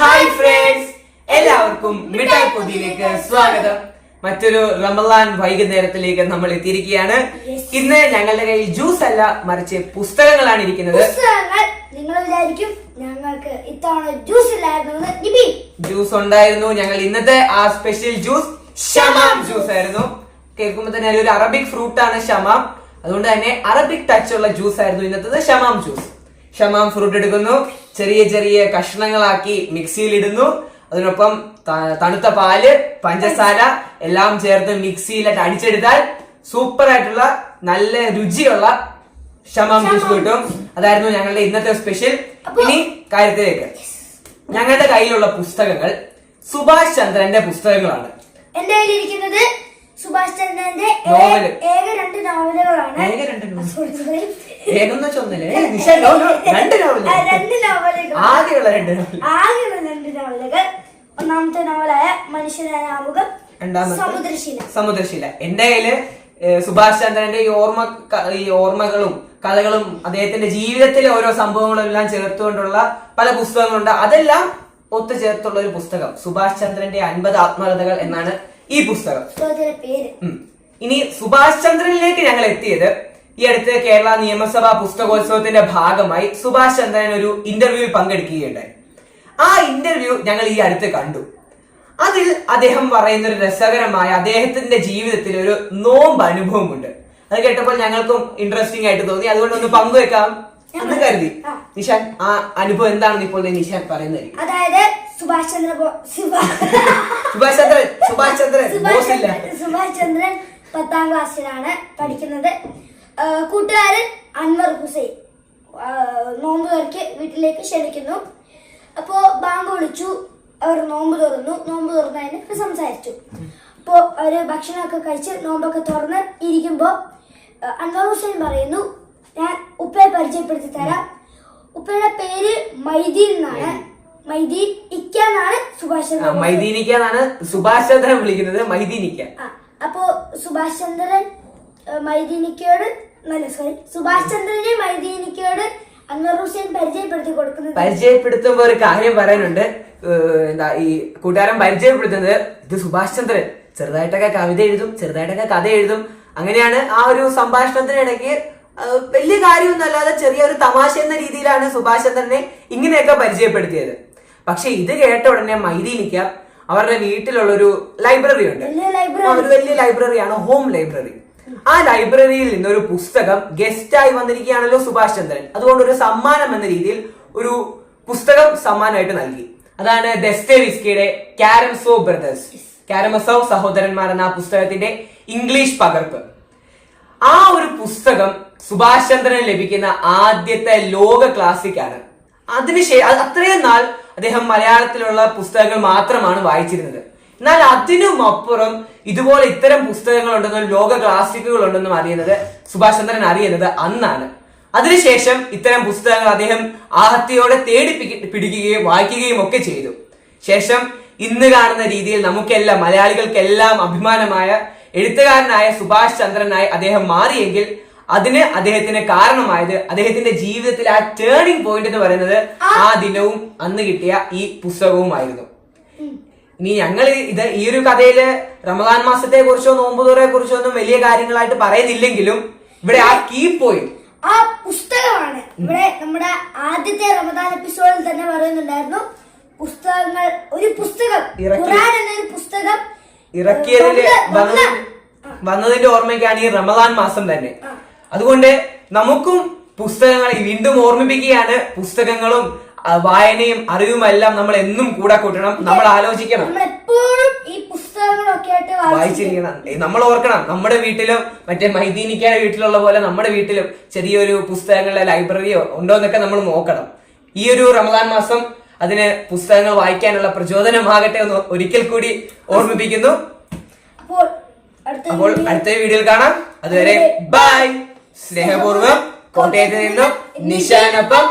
Hi friends എല്ലാവർക്കും മിഠായി പൊതിയിലേക്ക് സ്വാഗതം. മറ്റൊരു റമലാൻ വൈകുന്നേരത്തിലേക്ക് നമ്മൾ എത്തിയിരിക്കുകയാണ്. ഇന്ന് ഞങ്ങളുടെ കയ്യിൽ ജ്യൂസ് അല്ല മറിച്ച് പുസ്തകങ്ങളാണ് ഇരിക്കുന്നത്. നിങ്ങൾ വിചാരിക്കും ഞങ്ങൾക്ക് ഇത്തവണ ജ്യൂസ് ഇല്ലായിരുന്നു ജ്യൂസ് ഉണ്ടായിരുന്നു. ഞങ്ങൾ ഇന്നത്തെ ആ സ്പെഷ്യൽ ജ്യൂസ് ഷമാം ജ്യൂസ് ആയിരുന്നു. കേൾക്കുമ്പോൾ തന്നെ ഒരു അറബിക് ഫ്രൂട്ട് ആണ് ഷമാം. അതുകൊണ്ട് തന്നെ അറബിക് ടച്ച് ഉള്ള ജ്യൂസ് ആയിരുന്നു ഇന്നത്തെ ഷമാം ജ്യൂസ് ഷമാം ഫ്രൂട്ട് എടുക്കുന്നു. ചെറിയ ചെറിയ കഷ്ണങ്ങളാക്കി മിക്സിയിൽ ഇടുന്നു. അതിനൊപ്പം തണുത്ത പാൽ പഞ്ചസാര എല്ലാം ചേർത്ത് മിക്സിയിലായിട്ട് അടിച്ചെടുത്താൽ സൂപ്പർ ആയിട്ടുള്ള നല്ല രുചിയുള്ള ഷമാം ജ്യൂസ് കിട്ടും. അതായിരുന്നു ഞങ്ങളുടെ ഇന്നത്തെ സ്പെഷ്യൽ ഇനി കാര്യത്തിലേക്ക്. ഞങ്ങളുടെ കയ്യിലുള്ള പുസ്തകങ്ങൾ സുഭാഷ് ചന്ദ്രന്റെ പുസ്തകങ്ങളാണ്. എന്റെ കയ്യിലിരിക്കുന്നത് സുഭാഷ് ചന്ദ്രന്റെ നോവൽ. ഏക രണ്ട് നോവലുകളാണ്. ഏക രണ്ട് നോവൽ. ഏകം രണ്ട് നോവൽ രണ്ട് നോവലുകൾ. ആകെയുള്ള രണ്ട് നോവൽ ആകെയുള്ള രണ്ട് നോവലുകൾ. ഒന്നാമത്തെ നോവലായ മനുഷ്യനാമുഖം സമുദ്രശീല. സമുദ്രശീല. എന്റെ കയ്യിൽ സുഭാഷ് ചന്ദ്രന്റെ ഈ ഓർമ്മ ഈ ഓർമ്മകളും കഥകളും അദ്ദേഹത്തിന്റെ ജീവിതത്തിലെ ഓരോ സംഭവങ്ങളും എല്ലാം ചേർത്തുകൊണ്ടുള്ള പല പുസ്തകങ്ങളുണ്ട്. അതെല്ലാം ഒത്തുചേർത്തുള്ള ഒരു പുസ്തകം. സുഭാഷ് ചന്ദ്രന്റെ അൻപത് ആത്മകഥകൾ എന്നാണ് ഈ പുസ്തകം. ഇനി സുഭാഷ് ചന്ദ്രനിലേക്ക് ഞങ്ങൾ എത്തിയത് ഈ അടുത്ത് കേരള നിയമസഭാ പുസ്തകോത്സവത്തിന്റെ ഭാഗമായി സുഭാഷ് ചന്ദ്രൻ ഒരു ഇന്റർവ്യൂവിൽ പങ്കെടുക്കുകയുണ്ടായി. ആ ഇന്റർവ്യൂ ഞങ്ങൾ ഈ അടുത്ത് കണ്ടു. അതിൽ അദ്ദേഹം പറയുന്ന ഒരു രസകരമായ അദ്ദേഹത്തിന്റെ ജീവിതത്തിൽ ഒരു നോമ്പ് അനുഭവമുണ്ട്. അത് കേട്ടപ്പോൾ ഞങ്ങൾക്കും ഇൻട്രസ്റ്റിംഗ് ആയിട്ട് തോന്നി. അതുകൊണ്ട് ഒന്ന് പങ്കുവെക്കാം. എന്ന് കരുതി. നിഷാൻ ആ അനുഭവം എന്താണെന്ന് ഇപ്പോൾ നിഷാൻ പറയുന്നത് അതായത് സുഭാഷ് ചന്ദ്ര സുഭാഷ് ചന്ദ്രൻ സുഭാഷ് ചന്ദ്രൻ സുഭാഷ് ചന്ദ്രൻ പത്താം ക്ലാസ്സിലാണ് പഠിക്കുന്നത്. കൂട്ടുകാരൻ അൻവർ ഹുസൈൻ. നോമ്പ് തുറക്ക് വീട്ടിലേക്ക് ക്ഷണിക്കുന്നു. അപ്പോ ബാങ്ക് വിളിച്ചു. അവർ നോമ്പ് തുറന്നു. നോമ്പ് തുറന്നതിന് സംസാരിച്ചു. അപ്പോ അവർ ഭക്ഷണമൊക്കെ കഴിച്ച് നോമ്പൊക്കെ തുറന്ന് ഇരിക്കുമ്പോ അൻവർ ഹുസൈൻ പറയുന്നു ഞാൻ ഉപ്പയെ പരിചയപ്പെടുത്തി തരാം. ഉപ്പയുടെ പേര് മൈദീൻ എന്നാണ്. എന്നാണ് സുഭാഷ് ആ, മൈദീനിക്ക എന്നാണ് സുഭാഷ് ചന്ദ്രൻ വിളിക്കുന്നത് മൈദീനിക്ക ആ, അപ്പോ സുഭാഷ് ചന്ദ്രൻ മൈദീനിക്കയോട് നല്ല സോറി സുഭാഷ് ചന്ദ്രനെ മൈദീനിക്കയോട് അൻവർ ഹുസൈൻ പരിചയപ്പെടുത്തി കൊടുക്കുന്നത്. പരിചയപ്പെടുത്തുമ്പോ ഒരു കാര്യം പറയാനുണ്ട്. ഏഹ്, എന്താ ഈ കൂട്ടുകാരൻ പരിചയപ്പെടുത്തുന്നത് ഇത് സുഭാഷ് ചന്ദ്രൻ. ചെറുതായിട്ടൊക്കെ കവിത എഴുതും ചെറുതായിട്ടൊക്കെ കഥ എഴുതും. അങ്ങനെയാണ് ആ ഒരു സംഭാഷണത്തിനിടയ്ക്ക് ഏഹ്, വലിയ കാര്യമൊന്നും അല്ലാതെ ചെറിയൊരു തമാശ എന്ന രീതിയിലാണ് സുഭാഷ് ചന്ദ്രനെ ഇങ്ങനെയൊക്കെ പരിചയപ്പെടുത്തിയത്. പക്ഷെ ഇത് കേട്ട ഉടനെ മൈദീനിക്ക അവരുടെ വീട്ടിലുള്ള ഒരു ലൈബ്രറി. ഉണ്ട് ഒരു വലിയ ലൈബ്രറിയാണ് ഹോം ലൈബ്രറി. ആ ലൈബ്രറിയിൽ നിന്ന് ഒരു പുസ്തകം ഗസ്റ്റായി വന്നിരിക്കുകയാണല്ലോ സുഭാഷ് ചന്ദ്രൻ. അതുകൊണ്ട് ഒരു സമ്മാനം എന്ന രീതിയിൽ ഒരു പുസ്തകം സമ്മാനമായിട്ട് നൽകി. അതാണ് ദസ്തേവിസ്കിയുടെ കാരംസോ ബ്രദേഴ്സ്. കാരമസോ സഹോദരന്മാർ എന്ന ആ പുസ്തകത്തിന്റെ ഇംഗ്ലീഷ് പകർപ്പ്. ആ ഒരു പുസ്തകം സുഭാഷ് ചന്ദ്രന് ലഭിക്കുന്ന ആദ്യത്തെ ലോക ക്ലാസിക് ആണ് അതിനുശേഷം അത് അത്രയും നാൾ അദ്ദേഹം മലയാളത്തിലുള്ള പുസ്തകങ്ങൾ മാത്രമാണ് വായിച്ചിരുന്നത്. എന്നാൽ അതിനും അപ്പുറം ഇതുപോലെ ഇത്തരം പുസ്തകങ്ങൾ ഉണ്ടെന്നും ലോക ക്ലാസിക്കുകൾ ഉണ്ടെന്നും അറിയുന്നത് സുഭാഷ് ചന്ദ്രൻ അറിയുന്നത് അന്നാണ്. അതിനുശേഷം ഇത്തരം പുസ്തകങ്ങൾ അദ്ദേഹം ആഹത്തിയോടെ തേടി പിടി- പിടിക്കുകയും വായിക്കുകയും ഒക്കെ ചെയ്തു. ശേഷം ഇന്ന് കാണുന്ന രീതിയിൽ നമുക്കെല്ലാം മലയാളികൾക്കെല്ലാം അഭിമാനമായ എഴുത്തുകാരനായ സുഭാഷ് ചന്ദ്രനായി അദ്ദേഹം മാറിയെങ്കിൽ അതിന് അദ്ദേഹത്തിന് കാരണമായത് അദ്ദേഹത്തിന്റെ ജീവിതത്തിൽ ആ ടേണിംഗ് പോയിന്റ് എന്ന് പറയുന്നത് ആ. ദിനവും അന്ന് കിട്ടിയ ഈ പുസ്തകവുമായിരുന്നു. ഇനി ഞങ്ങൾ ഇത് ഈ ഒരു കഥയിൽ റമദാൻ മാസത്തെ കുറിച്ചോ നോമ്പുതുറയെ കുറിച്ചോ ഒന്നും വലിയ കാര്യങ്ങളായിട്ട് പറയുന്നില്ലെങ്കിലും ഇവിടെ ആ കീ പോയിന്റ് ആ പുസ്തകമാണ്. ഇവിടെ നമ്മുടെ ആദ്യത്തെ റമദാൻ എപ്പിസോഡിൽ തന്നെ പറയുന്നുണ്ടായിരുന്നു പുസ്തകങ്ങൾ ഒരു പുസ്തകം ഖുർആൻ എന്നൊരു പുസ്തകം ഇറക്കിയതിന്റെ വന്ന- വന്ന- വന്നതിന്റെ ഓർമ്മയ്ക്കാണ് ഈ റമദാൻ മാസം തന്നെ. അതുകൊണ്ട് നമുക്കും പുസ്തകങ്ങളെ വീണ്ടും ഓർമ്മിപ്പിക്കുകയാണ്. പുസ്തകങ്ങളും വായനയും അറിവുമെല്ലാം നമ്മൾ എന്നും കൂടെ കൂട്ടണം. നമ്മൾ ആലോചിക്കണം. വായിച്ചിരിക്കണം. നമ്മൾ ഓർക്കണം. നമ്മുടെ വീട്ടിലും മറ്റേ മൈദീനിക്കാരുടെ വീട്ടിലുള്ള പോലെ നമ്മുടെ വീട്ടിലും ചെറിയൊരു പുസ്തകങ്ങളുടെ ലൈബ്രറിയോ ഉണ്ടോ എന്നൊക്കെ നമ്മൾ നോക്കണം. ഈ ഒരു റമദാൻ മാസം അതിന് പുസ്തകങ്ങൾ വായിക്കാനുള്ള പ്രചോദനമാകട്ടെ എന്ന് ഒരിക്കൽ കൂടി ഓർമ്മിപ്പിക്കുന്നു. അപ്പോൾ അടുത്ത വീഡിയോയിൽ കാണാം. അതുവരെ ബൈ. സ്നേഹപൂർവം കോട്ടയത്ത് നിന്നും നിശാനൊപ്പം